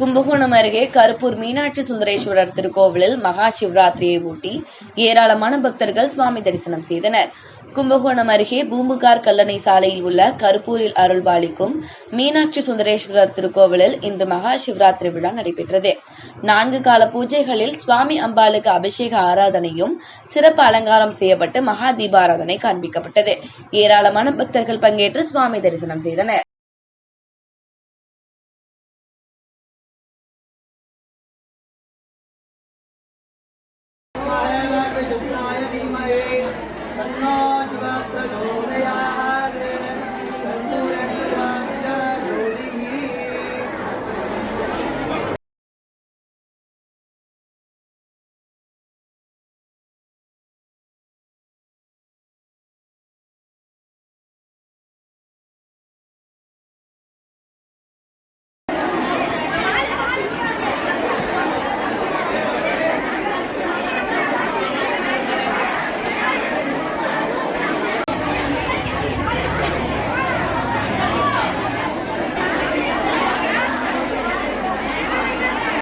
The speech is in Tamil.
கும்பகோணம் அருகே கருப்பூர் மீனாட்சி சுந்தரேஸ்வரர் திருக்கோவிலில் மகா சிவராத்திரியை ஒட்டி ஏராளமான பக்தர்கள் சுவாமி தரிசனம் செய்தனர். கும்பகோணம் அருகே பூம்புகார் கல்லணை சாலையில் உள்ள கருப்பூரில் அருள்பாலிக்கும் மீனாட்சி சுந்தரேஸ்வரர் திருக்கோவிலில் இன்று மகா சிவராத்திரி விழா நடைபெற்றது. நான்கு கால பூஜைகளில் சுவாமி அம்பாளுக்கு அபிஷேக ஆராதனையும் சிறப்பு அலங்காரம் செய்யப்பட்டு மகா தீபாராதனை காண்பிக்கப்பட்டது. ஏராளமான பக்தர்கள் பங்கேற்று சுவாமி தரிசனம் செய்தனர். のしばくどうでや